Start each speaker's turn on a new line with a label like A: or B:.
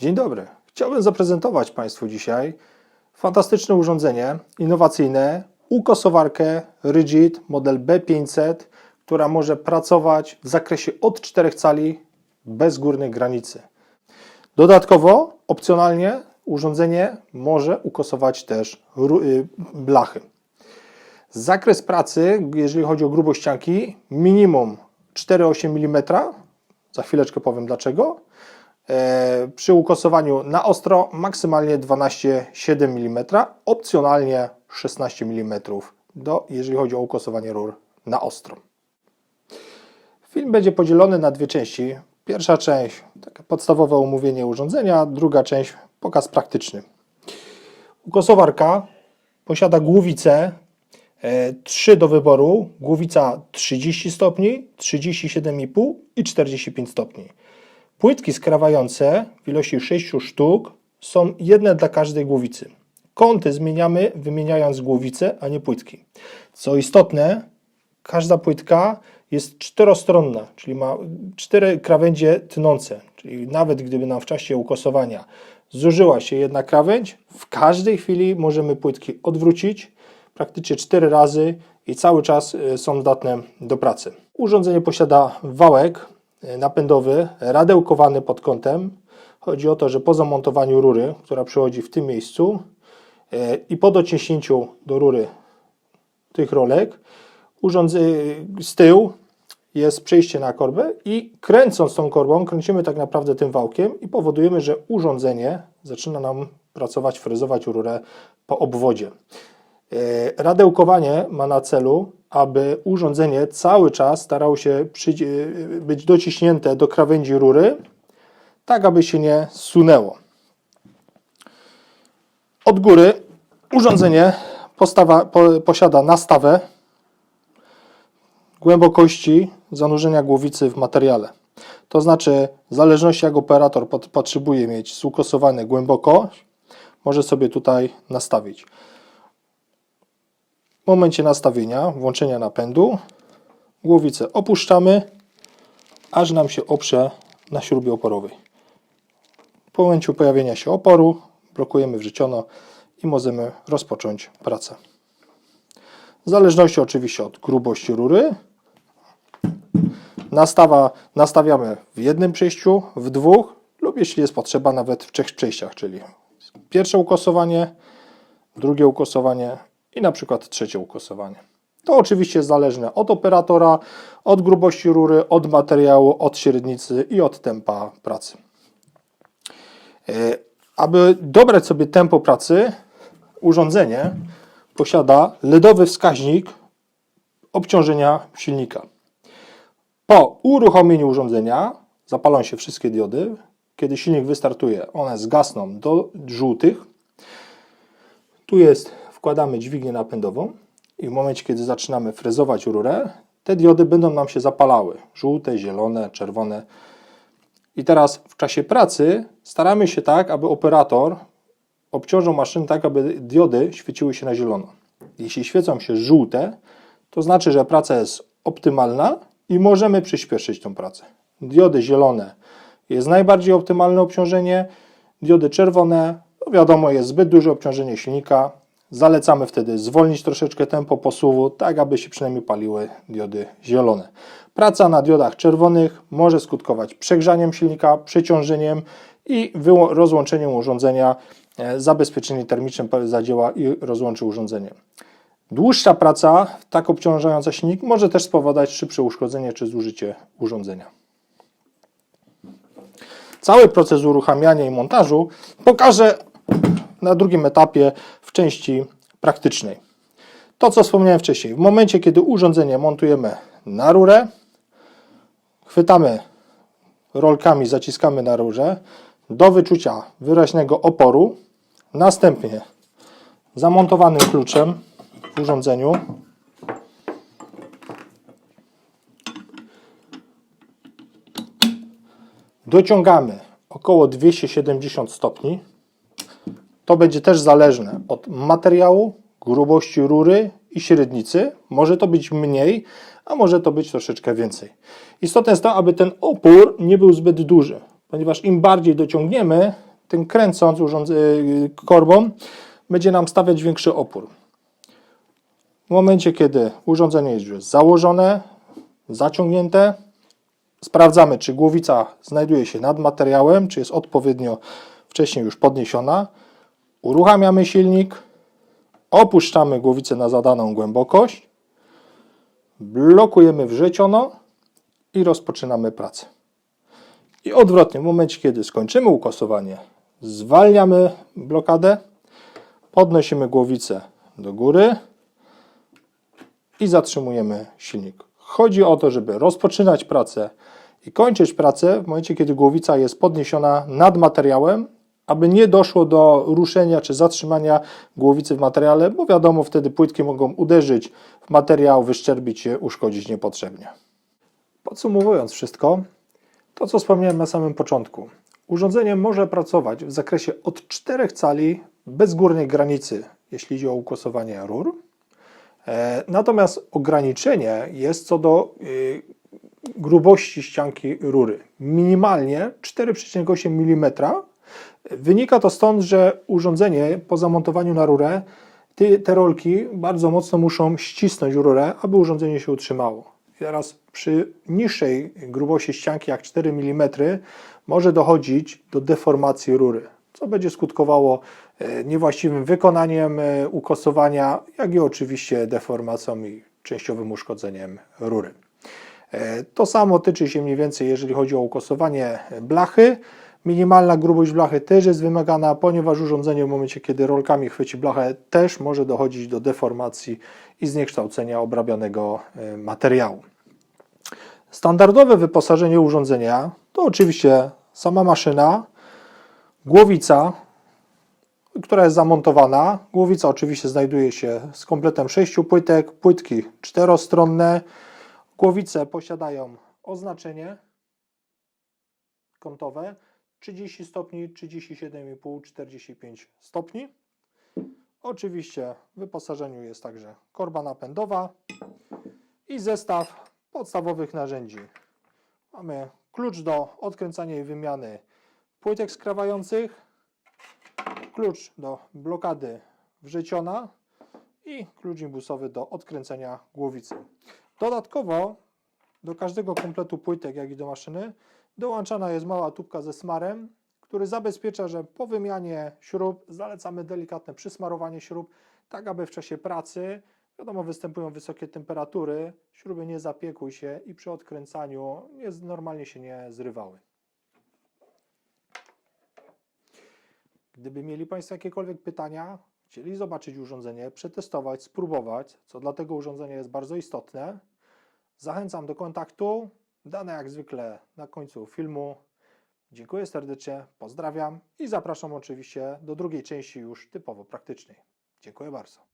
A: Dzień dobry. Chciałbym zaprezentować Państwu dzisiaj fantastyczne urządzenie innowacyjne, ukosowarkę Rigid model B500, która może pracować w zakresie od 4 cali bez górnej granicy. Dodatkowo, opcjonalnie, urządzenie może ukosować też y, blachy. Zakres pracy, jeżeli chodzi o grubość ścianki, minimum 4,8 mm. Za chwileczkę powiem dlaczego. E, przy ukosowaniu na ostro maksymalnie 12,7 mm, opcjonalnie 16 mm, do, jeżeli chodzi o ukosowanie rur na ostro. Film będzie podzielony na dwie części. Pierwsza część takie podstawowe omówienie urządzenia, druga część pokaz praktyczny. Ukosowarka posiada głowicę e, trzy do wyboru. Głowica 30 stopni, 37,5 i 45 stopni. Płytki skrawające w ilości 6 sztuk są jedne dla każdej głowicy. Kąty zmieniamy wymieniając głowicę, a nie płytki. Co istotne, każda płytka jest czterostronna, czyli ma cztery krawędzie tnące. Czyli nawet gdyby nam w czasie ukosowania zużyła się jedna krawędź, w każdej chwili możemy płytki odwrócić praktycznie cztery razy i cały czas y, są zdatne do pracy. Urządzenie posiada wałek napędowy, radełkowany pod kątem. Chodzi o to, że po zamontowaniu rury, która przychodzi w tym miejscu y, i po dociśnięciu do rury tych rolek, urządze, z tyłu jest przejście na korbę i kręcąc tą korbą, kręcimy tak naprawdę tym wałkiem i powodujemy, że urządzenie zaczyna nam pracować, frezować rurę po obwodzie. E, Radełkowanie ma na celu, aby urządzenie cały czas starało się e, być dociśnięte do krawędzi rury, tak aby się nie sunęło. Od góry urządzenie postawa, po, posiada nastawę głębokości zanurzenia głowicy w materiale. To znaczy, w zależności jak operator pot- potrzebuje mieć sukosowane głębokość, może sobie tutaj nastawić. W momencie nastawienia, włączenia napędu, głowicę opuszczamy, aż nam się oprze na śrubie oporowej. Po momencie pojawienia się oporu, blokujemy wrzeciono i możemy rozpocząć pracę. W zależności oczywiście od grubości rury, nastawa, nastawiamy w jednym przejściu, w dwóch lub jeśli jest potrzeba nawet w trzech przejściach, czyli pierwsze ukosowanie, drugie ukosowanie i na przykład trzecie ukosowanie. To oczywiście jest zależne od operatora, od grubości rury, od materiału, od średnicy i od tempa pracy. E, Aby dobrać sobie tempo pracy, urządzenie posiada LEDowy wskaźnik obciążenia silnika. Po uruchomieniu urządzenia zapalą się wszystkie diody. Kiedy silnik wystartuje, one zgasną do żółtych. Tu jest, wkładamy dźwignię napędową i w momencie, kiedy zaczynamy frezować rurę, te diody będą nam się zapalały. Żółte, zielone, czerwone. I teraz w czasie pracy staramy się tak, aby operator obciążył maszynę tak, aby diody świeciły się na zielono. Jeśli świecą się żółte, to znaczy, że praca jest optymalna i możemy przyspieszyć tą pracę. Diody zielone jest najbardziej optymalne obciążenie, diody czerwone, no wiadomo, jest zbyt duże obciążenie silnika. Zalecamy wtedy zwolnić troszeczkę tempo posuwu, tak aby się przynajmniej paliły diody zielone. Praca na diodach czerwonych może skutkować przegrzaniem silnika, przeciążeniem i rozłączeniem urządzenia. E, Zabezpieczenie termiczne zadziała i rozłączy urządzenie. Dłuższa praca, tak obciążająca silnik, może też spowodować szybsze uszkodzenie czy zużycie urządzenia. Cały proces uruchamiania i montażu pokażę na drugim etapie w części praktycznej. To, co wspomniałem wcześniej, w momencie, kiedy urządzenie montujemy na rurę, chwytamy rolkami, zaciskamy na rurze do wyczucia wyraźnego oporu, następnie zamontowanym kluczem w urządzeniu dociągamy około 270 stopni. To będzie też zależne od materiału, grubości rury i średnicy. Może to być mniej, a może to być troszeczkę więcej. Istotne jest to, aby ten opór nie był zbyt duży, ponieważ im bardziej dociągniemy, tym kręcąc y, korbą, będzie nam stawiać większy opór. W momencie, kiedy urządzenie jest już założone, zaciągnięte, sprawdzamy, czy głowica znajduje się nad materiałem, czy jest odpowiednio wcześniej już podniesiona. Uruchamiamy silnik, opuszczamy głowicę na zadaną głębokość, blokujemy wrzeciono i rozpoczynamy pracę. I odwrotnie, w momencie, kiedy skończymy ukosowanie, zwalniamy blokadę, podnosimy głowicę do góry i zatrzymujemy silnik. Chodzi o to, żeby rozpoczynać pracę i kończyć pracę w momencie, kiedy głowica jest podniesiona nad materiałem, aby nie doszło do ruszenia czy zatrzymania głowicy w materiale, bo wiadomo, wtedy płytki mogą uderzyć w materiał, wyszczerbić się, uszkodzić niepotrzebnie. Podsumowując wszystko, to co wspomniałem na samym początku. Urządzenie może pracować w zakresie od 4 cali bez górnej granicy, jeśli chodzi o ukosowanie rur. E, Natomiast ograniczenie jest co do y, grubości ścianki rury. Minimalnie 4,8 mm. Wynika to stąd, że urządzenie po zamontowaniu na rurę te, te rolki bardzo mocno muszą ścisnąć rurę, aby urządzenie się utrzymało. Teraz przy niższej grubości ścianki jak 4 mm może dochodzić do deformacji rury, co będzie skutkowało e, niewłaściwym wykonaniem e, ukosowania, jak i oczywiście deformacją i częściowym uszkodzeniem rury. E, To samo tyczy się mniej więcej, jeżeli chodzi o ukosowanie blachy. Minimalna grubość blachy też jest wymagana, ponieważ urządzenie w momencie, kiedy rolkami chwyci blachę, też może dochodzić do deformacji i zniekształcenia obrabianego e, materiału. Standardowe wyposażenie urządzenia to oczywiście sama maszyna, głowica, która jest zamontowana. Głowica oczywiście znajduje się z kompletem sześciu płytek, płytki czterostronne. Głowice posiadają oznaczenie kątowe 30 stopni, 37,5, 45 stopni. Oczywiście w wyposażeniu jest także korba napędowa i zestaw podstawowych narzędzi. Mamy klucz do odkręcania i wymiany płytek skrawających, klucz do blokady wrzeciona i klucz imbusowy do odkręcenia głowicy. Dodatkowo do każdego kompletu płytek, jak i do maszyny, dołączana jest mała tubka ze smarem, który zabezpiecza, że po wymianie śrub zalecamy delikatne przysmarowanie śrub, tak aby w czasie pracy, wiadomo, występują wysokie temperatury, śruby nie zapiekły się i przy odkręcaniu nie, normalnie się nie zrywały. Gdyby mieli Państwo jakiekolwiek pytania, chcieli zobaczyć urządzenie, przetestować, spróbować, co dla tego urządzenia jest bardzo istotne, zachęcam do kontaktu. Dane jak zwykle na końcu filmu. Dziękuję serdecznie, pozdrawiam i zapraszam oczywiście do drugiej części już typowo praktycznej. Dziękuję bardzo.